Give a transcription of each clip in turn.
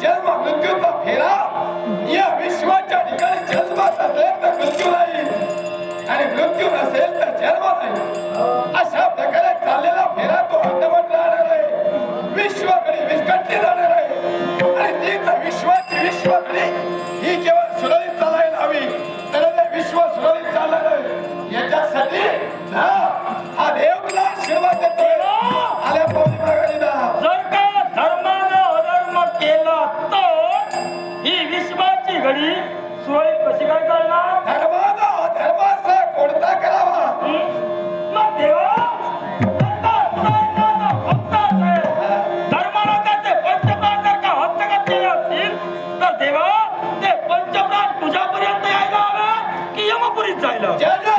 जन्म मृत्यूचा फेरा. या विश्वाच्या ठिकाणी जन्मच असेल तर मृत्यू नाही. आणि मृत्यू नसेल तर जन्म नाही. अशा प्रकारे चाललेला फेरा पंढरपुरीत जायला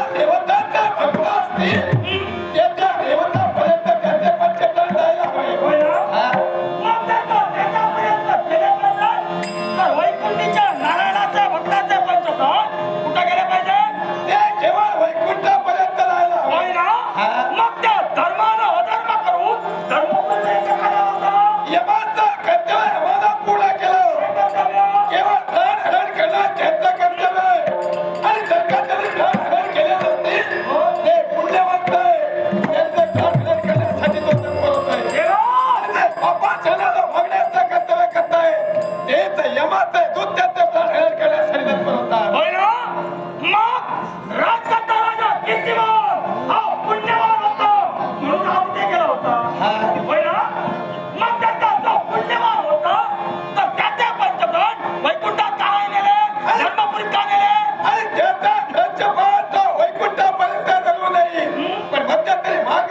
क्षणाला मागण्याचं कर्तव्य करताय तेच यमाच दूध त्याचं प्राण करण्यास हरिदत्त मग राजकर्ता राजा कीर्तिमान हा होता. म्हणून हा होता. मग त्याचा जो पुण्यवान होता तर त्याचे पंचप्राण वैकुंठात का नाही नेले धर्मपुरीत का नेले? आणि त्याचा पंचपाठ वैकुंठापर्यंत जाऊ नाही पण मध्यातरी मार्ग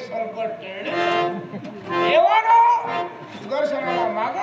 ಸ್ವಲ್ಪ ದರ್ಶನ ಮಗ